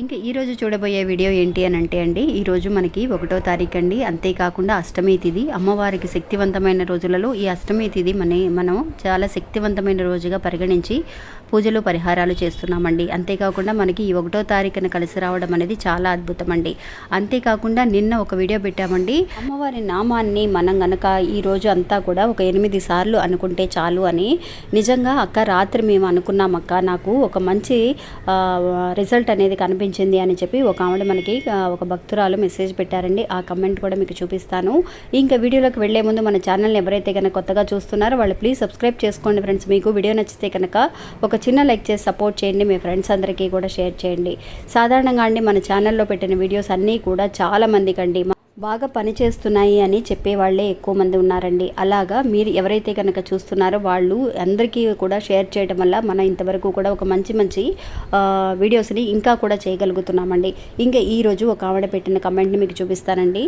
ఇంకా ఈరోజు చూడబోయే వీడియో ఏంటి అని అంటే అండి ఈరోజు మనకి ఒకటో తారీఖు అండి అంతేకాకుండా అష్టమి తిథి అమ్మవారికి శక్తివంతమైన రోజులలో ఈ అష్టమి తిథి మన మనం చాలా శక్తివంతమైన రోజుగా పరిగణించి పూజలు పరిహారాలు చేస్తున్నామండి. అంతేకాకుండా మనకి ఈ ఒకటో తారీఖున కలిసి రావడం అనేది చాలా అద్భుతం అండి అంతేకాకుండా నిన్న ఒక వీడియో పెట్టామండి. అమ్మవారి నామాన్ని మనం గనక ఈ రోజు అంతా కూడా ఒక ఎనిమిది సార్లు అనుకుంటే చాలు అని. నిజంగా అక్క రాత్రి మేము అనుకున్నాం అక్క నాకు ఒక మంచి రిజల్ట్ అనేది కనిపించింది. అని చెప్పి ఒక ఆవిడ మనకి ఒక భక్తురాలు మెసేజ్ పెట్టారండి. ఆ కమెంట్ కూడా మీకు చూపిస్తాను. ఇంకా వీడియోలోకి వెళ్ళే ముందు మన ఛానల్ని ఎవరైతే కనుక కొత్తగా చూస్తున్నారో వాళ్ళు ప్లీజ్ సబ్స్క్రైబ్ చేసుకోండి ఫ్రెండ్స్. మీకు వీడియో నచ్చితే కనుక ఒక చిన్న లైక్ చేసి సపోర్ట్ చేయండి. మీ ఫ్రెండ్స్ అందరికీ కూడా షేర్ చేయండి. సాధారణంగా అండి మన ఛానల్లో పెట్టిన వీడియోస్ అన్నీ కూడా చాలా మందికి అండి. బాగా పనిచేస్తున్నాయి అని చెప్పేవాళ్ళే ఎక్కువ మంది ఉన్నారండి. అలాగా మీరు ఎవరైతే కనుక చూస్తున్నారో వాళ్ళు అందరికీ కూడా షేర్ చేయడం వల్ల మనం ఇంతవరకు కూడా ఒక మంచి మంచి వీడియోస్ని ఇంకా కూడా చేయగలుగుతున్నామండి. ఇంకా ఈరోజు ఒక ఆవిడ పెట్టిన కమెంట్ని మీకు చూపిస్తానండి.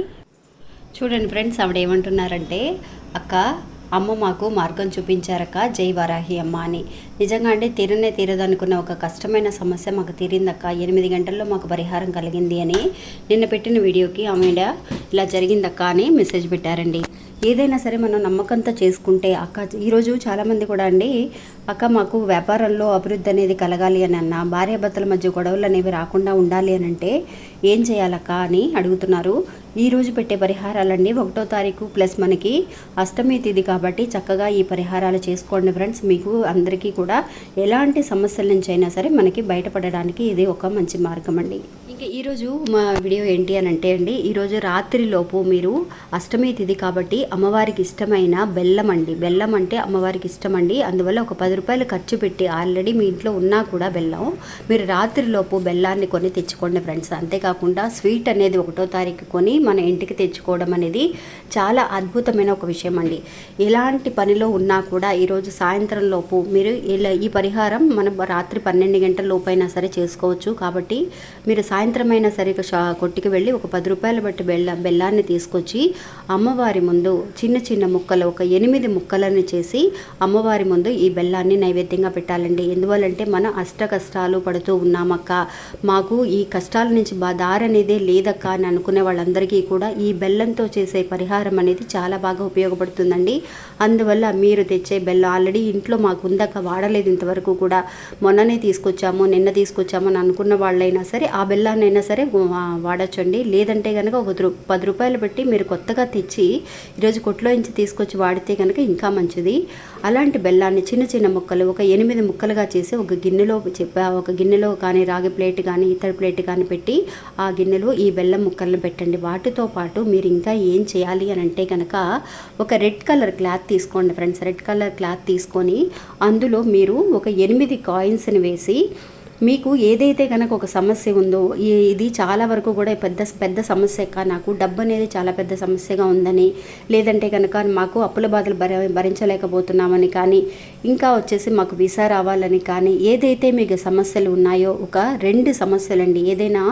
చూడండి ఫ్రెండ్స్ ఆవిడ ఏమంటున్నారంటే అక్క అమ్మ మాకు మార్గం చూపించారక్క. జై వారాహి అమ్మ అని. నిజంగా అంటే తీరనే తీరదనుకున్న ఒక కష్టమైన సమస్య మాకు తీరిందక్క. ఎనిమిది గంటల్లో మాకు పరిహారం కలిగింది అని. నిన్న పెట్టిన వీడియోకి ఆమెడ ఇలా జరిగిందక్క అని మెసేజ్ పెట్టారండి. ఏదైనా సరే మనం నమ్మకంతో చేసుకుంటే అక్క ఈరోజు చాలామంది కూడా అండి అక్క మాకు వ్యాపారంలో అభివృద్ధి అనేది కలగాలి అని అన్న భార్యాభర్తల మధ్య గొడవలు అనేవి రాకుండా ఉండాలి అని అంటే ఏం చేయాలక్క అని అడుగుతున్నారు. ఈ రోజు పెట్టే పరిహారాలండి ఒకటో తారీఖు ప్లస్ మనకి అష్టమి తిథి కాబట్టి చక్కగా ఈ పరిహారాలు చేసుకోండి ఫ్రెండ్స్. మీకు అందరికీ కూడా ఎలాంటి సమస్యల నుంచి అయినా సరే మనకి బయటపడడానికి ఇది ఒక మంచి మార్గం అండి. ఇంకా ఈరోజు మా వీడియో ఏంటి అని అంటే అండి ఈరోజు రాత్రిలోపు మీరు అష్టమి తిథి కాబట్టి అమ్మవారికి ఇష్టమైన బెల్లం అండి. బెల్లం అంటే అమ్మవారికి ఇష్టం అండి. అందువల్ల ఒక పది రూపాయలు ఖర్చు పెట్టి ఆల్రెడీ మీ ఇంట్లో ఉన్నా కూడా బెల్లం. మీరు రాత్రిలోపు బెల్లాన్ని కొని తెచ్చుకోండి ఫ్రెండ్స్. అంతేకాకుండా స్వీట్ అనేది ఒకటో తారీఖు కొని మన ఇంటికి తెచ్చుకోవడం అనేది చాలా అద్భుతమైన ఒక విషయం అండి. ఎలాంటి పనిలో ఉన్నా కూడా ఈరోజు సాయంత్రం లోపు మీరు ఇలా ఈ పరిహారం మనం రాత్రి పన్నెండు గంటల లోపైనా సరే చేసుకోవచ్చు. కాబట్టి మీరు సాయంత్రం అయినా సరే కొట్టుకు వెళ్ళి ఒక పది రూపాయలు బట్టి బెల్ల బెల్లాన్ని తీసుకొచ్చి అమ్మవారి ముందు చిన్న చిన్న ముక్కలు ఒక ఎనిమిది ముక్కలను చేసి అమ్మవారి ముందు ఈ బెల్లాన్ని నైవేద్యంగా పెట్టాలండి. ఎందువల్లంటే మనం అష్ట కష్టాలు పడుతూ ఉన్నామక్క. మాకు ఈ కష్టాల నుంచి బా దారి అనేదే లేదక్క అని అనుకునే వాళ్ళందరికీ కూడా ఈ బెల్లంతో చేసే పరిహారం అనేది చాలా బాగా ఉపయోగపడుతుందండి. అందువల్ల మీరు తెచ్చే బెల్లం ఆల్రెడీ ఇంట్లో మాకు ఉందాక వాడలేదు ఇంతవరకు కూడా. మొన్ననే తీసుకొచ్చాము నిన్న తీసుకొచ్చాము అని అనుకున్న వాళ్ళైనా సరే ఆ బెల్లానైనా సరే వాడచ్చండి వాడొచ్చండి. లేదంటే కనుక ఒక పది రూపాయలు పెట్టి మీరు కొత్తగా తెచ్చి ఈరోజు కొట్లో నుంచి తీసుకొచ్చి వాడితే కనుక ఇంకా మంచిది. అలాంటి బెల్లాన్ని చిన్న చిన్న ముక్కలు ఒక ఎనిమిది ముక్కలుగా చేసి ఒక గిన్నెలో ఒక గిన్నెలో కానీ రాగి ప్లేట్ కానీ ఇతర ప్లేట్ కానీ పెట్టి ఆ గిన్నెలో ఈ బెల్లం ముక్కలను పెట్టండి. వాటితో పాటు మీరు ఇంకా ఏం చేయాలి అని అంటే కనుక ఒక రెడ్ కలర్ క్లాత్ తీసుకోండి ఫ్రెండ్స్. రెడ్ కలర్ క్లాత్ తీసుకొని అందులో మీరు ఒక ఎనిమిది కాయిన్స్ని వేసి మీకు ఏదైతే కనుక ఒక సమస్య ఉందో ఇది చాలా వరకు కూడా పెద్ద పెద్ద సమస్య కా నాకు డబ్బు అనేది చాలా పెద్ద సమస్యగా ఉందని లేదంటే కనుక మాకు అప్పుల బాధలు భర భరించలేకపోతున్నామని కానీ ఇంకా వచ్చేసి మాకు వీసా రావాలని కానీ ఏదైతే మీకు సమస్యలు ఉన్నాయో ఒక రెండు సమస్యలండి. ఏదైనా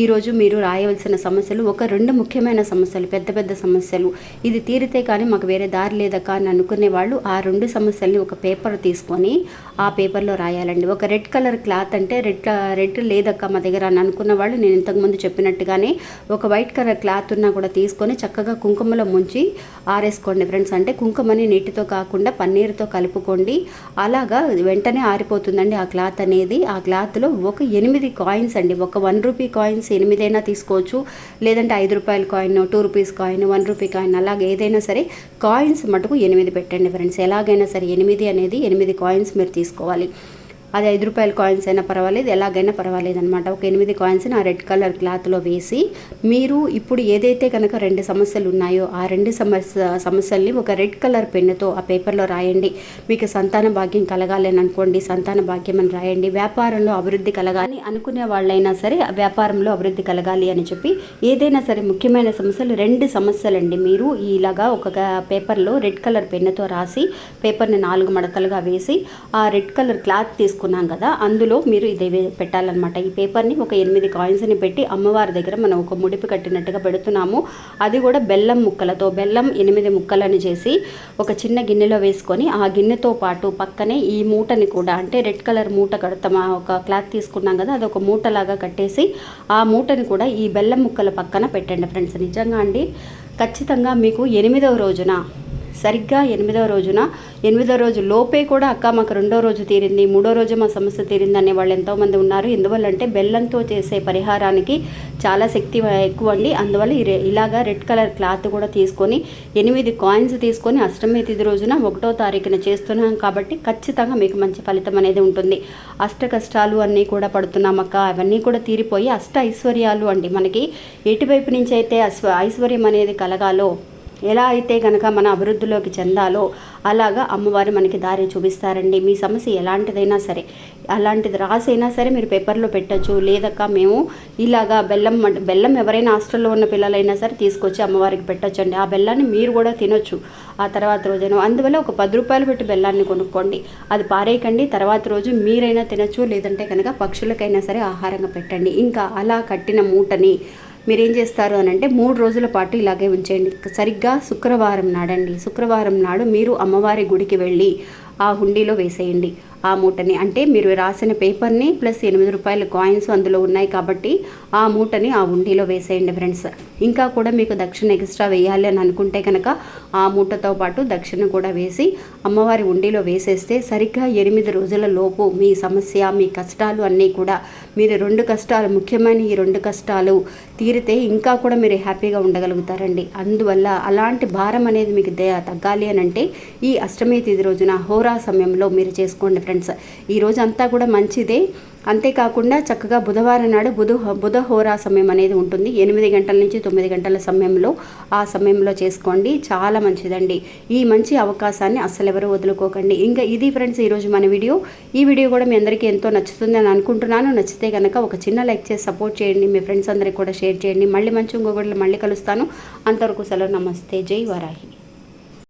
ఈరోజు మీరు రాయవలసిన సమస్యలు ఒక రెండు ముఖ్యమైన సమస్యలు పెద్ద పెద్ద సమస్యలు. ఇది తీరితే కానీ మాకు వేరే దారి లేదక్క అని అనుకునే వాళ్ళు ఆ రెండు సమస్యల్ని ఒక పేపర్ తీసుకొని ఆ పేపర్లో రాయాలండి. ఒక రెడ్ కలర్ క్లాత్ అంటే రెడ్ రెడ్ లేదక్క మా దగ్గర అని అనుకున్న వాళ్ళు నేను ఇంతకుముందు చెప్పినట్టుగానే ఒక వైట్ కలర్ క్లాత్ ఉన్నా కూడా తీసుకొని చక్కగా కుంకుమలో ముంచి ఆరేసుకోండి ఫ్రెండ్స్. అంటే కుంకుమని నీటితో కాకుండా పన్నీరుతో కలుపుకోండి. అలాగా వెంటనే ఆరిపోతుందండి ఆ క్లాత్ అనేది. ఆ క్లాత్లో ఒక ఎనిమిది కాయిన్స్ అండి. ఒక వన్ రూపీ కాయిన్స్ ఎనిమిదైనా తీసుకోవచ్చు. లేదంటే ఐదు రూపాయల coin two rupees coin one rupee coin అలాగే ఏదైనా సరే కాయిన్స్ మటుకు ఎనిమిది పెట్టండి ఫ్రెండ్స్. ఎలాగైనా సరే ఎనిమిది అనేది ఎనిమిది కాయిన్స్ మీరు తీసుకోవాలి. అది ఐదు రూపాయల కాయిన్స్ అయినా పర్వాలేదు ఎలాగైనా పర్వాలేదు అనమాట ఒక ఎనిమిది కాయిన్స్ని ఆ రెడ్ కలర్ క్లాత్లో వేసి మీరు ఇప్పుడు ఏదైతే కనుక రెండు సమస్యలు ఉన్నాయో ఆ రెండు సమస్య సమస్యల్ని ఒక రెడ్ కలర్ పెన్నుతో ఆ పేపర్లో రాయండి. మీకు సంతాన భాగ్యం కలగాలి అని అనుకోండి సంతాన భాగ్యం అని రాయండి. వ్యాపారంలో అభివృద్ధి కలగాలి అనుకునే వాళ్ళైనా సరే ఆ వ్యాపారంలో అభివృద్ధి కలగాలి అని చెప్పి ఏదైనా సరే ముఖ్యమైన సమస్యలు రెండు సమస్యలండి. మీరు ఇలాగా ఒక పేపర్లో రెడ్ కలర్ పెన్నుతో రాసి పేపర్ని నాలుగు మడతలుగా వేసి ఆ రెడ్ కలర్ క్లాత్ తీసుకొని తీసుకున్నాం కదా అందులో మీరు ఇది పెట్టాలన్నమాట. ఈ పేపర్ని ఒక ఎనిమిది కాయిన్స్ని పెట్టి అమ్మవారి దగ్గర మనం ఒక ముడిపు కట్టినట్టుగా పెడుతున్నాము. అది కూడా బెల్లం ముక్కలతో బెల్లం ఎనిమిది ముక్కలను చేసి ఒక చిన్న గిన్నెలో వేసుకొని ఆ గిన్నెతో పాటు పక్కనే ఈ మూటని కూడా అంటే రెడ్ కలర్ మూట కడతామా ఒక క్లాత్ తీసుకున్నాం కదా అది ఒక మూటలాగా కట్టేసి ఆ మూటని కూడా ఈ బెల్లం ముక్కల పక్కన పెట్టండి ఫ్రెండ్స్. నిజంగా అండి ఖచ్చితంగా మీకు ఎనిమిదవ రోజున సరిగ్గా ఎనిమిదో రోజున. ఎనిమిదో రోజు లోపే కూడా అక్క మాకు రెండో రోజు తీరింది మూడో రోజు మా సమస్య తీరింది అనే వాళ్ళు ఎంతోమంది ఉన్నారు. ఎందువల్లంటే బెల్లంతో చేసే పరిహారానికి చాలా శక్తి ఎక్కువ అండి. అందువల్ల ఇలాగా రెడ్ కలర్ క్లాత్ కూడా తీసుకొని ఎనిమిది కాయిన్స్ తీసుకొని అష్టమి తిథి రోజున ఒకటో తారీఖున చేస్తున్నాం కాబట్టి ఖచ్చితంగా మీకు మంచి ఫలితం అనేది ఉంటుంది. అష్ట కష్టాలు అన్నీ కూడా పడుతున్నాం అక్క. అవన్నీ కూడా తీరిపోయి అష్ట ఐశ్వర్యాలు అండి మనకి. ఎటువైపు నుంచి అయితే ఐశ్వర్యం అనేది కలగాలో ఎలా అయితే కనుక మన అభివృద్ధిలోకి చెందాలో అలాగా అమ్మవారు మనకి దారి చూపిస్తారండి. మీ సమస్య ఎలాంటిదైనా సరే అలాంటిది రాసైనా సరే మీరు పేపర్లో పెట్టచ్చు. లేదక్క మేము ఇలాగా బెల్లం మ- బెల్లం ఎవరైనా హాస్టల్లో ఉన్న పిల్లలైనా సరే తీసుకొచ్చి అమ్మవారికి పెట్టచ్చు అండి ఆ బెల్లాన్ని మీరు కూడా తినొచ్చు ఆ తర్వాత రోజున. అందువల్ల ఒక పది రూపాయలు పెట్టి బెల్లాన్ని కొనుక్కోండి. అది పారేయకండి. తర్వాత రోజు మీరైనా తినచ్చు. లేదంటే కనుక పక్షులకైనా సరే ఆహారంగా పెట్టండి. ఇంకా అలా కట్టిన మూటని మీరు ఏం చేస్తారు అని అంటే మూడు రోజుల పాటు ఇలాగే ఉంచేయండి. సరిగ్గా శుక్రవారం నాడండి. శుక్రవారం నాడు మీరు అమ్మవారి గుడికి వెళ్ళి ఆ హుండీలో వేసేయండి. ఆ మూటని అంటే మీరు రాసిన పేపర్ని ప్లస్ ఎనిమిది రూపాయల కాయిన్స్ అందులో ఉన్నాయి కాబట్టి ఆ మూటని ఆ హుండీలో వేసేయండి ఫ్రెండ్స్. ఇంకా కూడా మీకు దక్షిణ ఎక్స్ట్రా వేయాలి అని అనుకుంటే కనుక ఆ మూటతో పాటు దక్షిణ కూడా వేసి అమ్మవారి ఉండిలో వేసేస్తే సరిగ్గా ఎనిమిది రోజుల లోపు మీ సమస్య మీ కష్టాలు అన్నీ కూడా మీరు రెండు కష్టాలు ముఖ్యమైన ఈ రెండు కష్టాలు తీరితే ఇంకా కూడా మీరు హ్యాపీగా ఉండగలుగుతారండి. అందువల్ల అలాంటి భారం అనేది మీకు తగ్గాలి అని అంటే ఈ అష్టమి తిథి రోజున హోరా సమయంలో మీరు చేసుకోండి ఫ్రెండ్స్. ఈ రోజు అంతా కూడా మంచిదే. అంతేకాకుండా చక్కగా బుధవారం నాడు బుధ బుధహోరా సమయం అనేది ఉంటుంది. ఎనిమిది గంటల నుంచి తొమ్మిది గంటల సమయంలో ఆ సమయంలో చేసుకోండి. చాలా మంచిదండి. ఈ మంచి అవకాశాన్ని అస్సలు ఎవరు వదులుకోకండి. ఇంకా ఇది ఫ్రెండ్స్ ఈరోజు మన వీడియో. ఈ వీడియో కూడా మీ అందరికీ ఎంతో నచ్చుతుంది అని అనుకుంటున్నాను. నచ్చితే కనుక ఒక చిన్న లైక్ చేసి సపోర్ట్ చేయండి. మీ ఫ్రెండ్స్ అందరికీ కూడా షేర్ చేయండి. మళ్ళీ మంచి ఇంకొకటి మళ్ళీ కలుస్తాను. అంతవరకు సెలవు. నమస్తే. జై వరాహి.